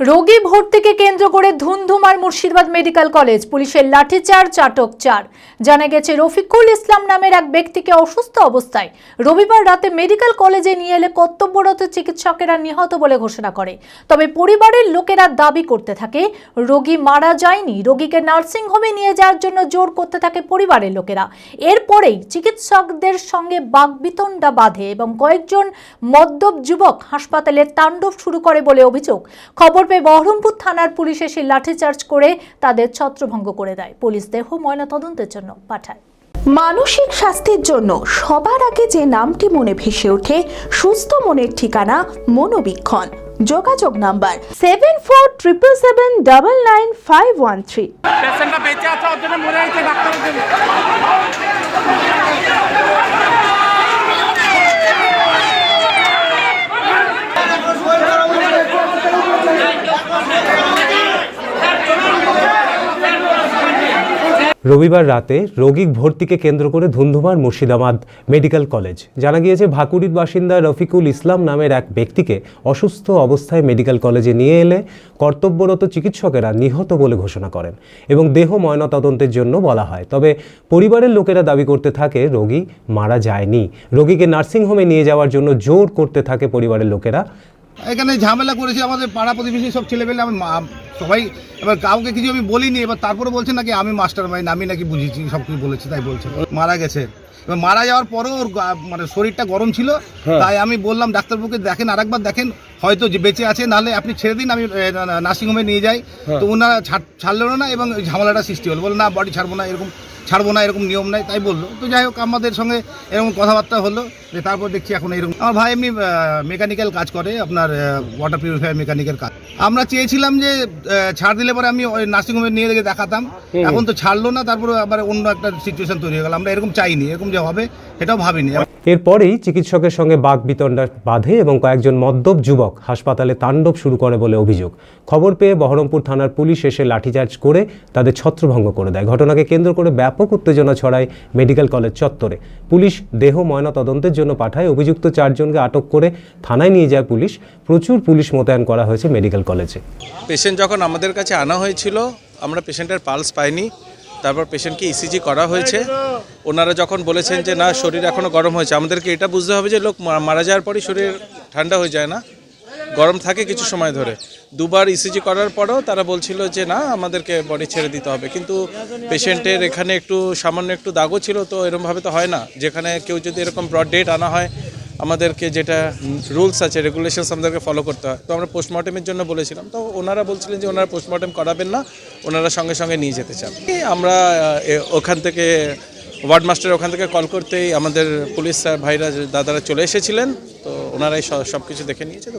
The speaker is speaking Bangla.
রোগী ভর্তিকে কেন্দ্র করে ধুমধুমার মুর্শিদাবাদ মেডিকেল কলেজ। পুলিশের লাঠিচার্জ চাটক চার। জানা গেছে, রফিকুল ইসলাম নামের এক ব্যক্তিকে অসুস্থ অবস্থায় রবিবার রাতে মেডিকেল কলেজে নিয়ে এলে কর্তব্যরত চিকিৎসকেরা নিহত বলে ঘোষণা করে। তবে পরিবারের লোকেরা দাবি করতে থাকে, রোগী মারা যায়নি। রোগীকে নার্সিং হোমে নিয়ে যাওয়ার জন্য জোর করতে থাকে পরিবারের লোকেরা। এরপরেই চিকিৎসকদের সঙ্গে বাগবিতণ্ডা বাঁধে এবং কয়েকজন মদ্যপ যুবক হাসপাতালে তাণ্ডব শুরু করে বলে অভিযোগ। খবর পেয়ে বহরমপুর থানার পুলিশ এসে লাঠিচার্জ করে তাদের ছত্রভঙ্গ করে দেয়। পুলিশ দেহ ময়নাতদন্তের জন্য পাঠায়। মানসিক স্বাস্থ্যের জন্য সবার আগে যে নামটি মনে ভেসে ওঠে সুস্থ মনের ঠিকানা মনোবীক্ষণ। যোগাযোগ number seven four triple seven double nine five one three পেশেন্টটা বেঁচে আছে ওর জন্য মরে গেছে ডাক্তারের জন্য। রবিবার রাতে রোগী ভর্তিকে কেন্দ্র করে ধুন্ধুমার মুর্শিদাবাদ মেডিকেল কলেজ। জানা গিয়েছে ভাকুড়ির বাসিন্দা রফিকুল ইসলাম নামের এক ব্যক্তিকে অসুস্থ অবস্থায় মেডিকেল কলেজে নিয়ে এলে কর্তব্যরত চিকিৎসকেরা নিহত বলে ঘোষণা করেন এবং দেহ ময়নাতদন্তের জন্য বলা হয়। তবে পরিবারের লোকেরা দাবি করতে থাকে, রোগী মারা যায়নি। রোগীকে নার্সিংহোমে নিয়ে যাওয়ার জন্য জোর করতে থাকে পরিবারের লোকেরা। এখানে ঝামেলা করেছে আমাদের পাড়া প্রতিবেশী সব ছেলেপেলে আমি সবাই এবার কাউকে কিছু আমি বলিনি এবার তারপরে বলছে নাকি আমি মাস্টার মাইন্ড আমি নাকি বুঝেছি সব কিছু বলেছি তাই বলছে। মারা গেছে। এবার মারা যাওয়ার পরেও ওর গা- মানে শরীরটা গরম ছিল তাই আমি বললাম ডাক্তারবাবুকে দেখেন আর একবার দেখেন হয়তো যে বেঁচে আছে নাহলে আপনি ছেড়ে দিন আমি নার্সিংহোমে নিয়ে যাই। তো ওনারা ছাড়- ছাড়লো না এবং ওই ঝামেলাটা সৃষ্টি হলো। বলে না বডি ছাড়বো না এরকম ছাড়বো না এরকম নিয়ম নাই তাই বলল। তো যাই হোক আমাদের সঙ্গে এরকম কথাবার্তা হলো যে তারপর দেখছি এখন এরকম। আমার ভাই এমনি মেকানিক্যাল কাজ করে আপনার ওয়াটার পিউরিফায়ার মেকানিকের কাজ। আমরা চেয়েছিলাম যে ছাড় দিলে পরে আমি ওই নার্সিংহোমে নিয়ে গিয়ে দেখাতাম। এখন তো ছাড়লো না তারপরে আবার অন্য একটা সিচুয়েশন তৈরি হয়ে গেল। আমরা এরকম চাইনি এরকম যে হবে সেটাও ভাবিনি। এরপরেই চিকিৎসকের সঙ্গে বাঘ বিতণ্ডা বাঁধে এবং কয়েকজন মদ্যপ যুবক হাসপাতালে তাণ্ডব শুরু করে বলে অভিযোগ। খবর পেয়ে বহরমপুর থানার পুলিশ এসে লাঠিচার্জ করে তাদের ছত্রভঙ্গ করে দেয়। ঘটনাকে কেন্দ্র করে ব্যাপক উত্তেজনা ছড়ায় মেডিকেল কলেজ চত্বরে। পুলিশ দেহ ময়না তদন্তের জন্য পাঠায়। অভিযুক্ত চারজনকে আটক করে থানায় নিয়ে যায় পুলিশ। প্রচুর পুলিশ মোতায়েন করা হয়েছে মেডিকেল কলেজে। পেশেন্ট যখন আমাদের কাছে আনা হয়েছিল, আমরা পেশেন্টের পালস পাইনি। তারপর পেশেন্টকে ইসিজি করা হয়েছে। ওনারা যখন বলেছেন যে, না, শরীর এখনও গরম হয়েছে। আমাদেরকে এটা বুঝতে হবে যে, লোক মারা যাওয়ার পরই শরীর ঠান্ডা হয়ে যায় না। গরম থাকে কিছু সময় ধরে। দুবার ইসিজি করার পরেও তারা বলছিল যে, না, আমাদেরকে বডি ছেড়ে দিতে হবে। কিন্তু পেশেন্টের এখানে একটু সামান্য একটু দাগও ছিল, তো এরকমভাবে তো হয় না। যেখানে কেউ যদি এরকম ব্রড ডেট আনা হয়, আমাদেরকে যেটা রুলস আছে রেগুলেশনস আমাদেরকে ফলো করতে হয়। তো আমরা পোস্টমর্টমের জন্য বলেছিলাম। তো ওনারা বলছিলেন যে, ওনারা পোস্টমর্টম করাবেন না, ওনারা সঙ্গে সঙ্গে নিয়ে যেতে চান। আমরা ওখান থেকে ওয়ার্ড মাস্টার ওখান থেকে কল করতেই আমাদের পুলিশ ভাইরা, দাদারা চলে এসেছিলেন। তো ওনারাই সব কিছু দেখে নিয়েছে। তো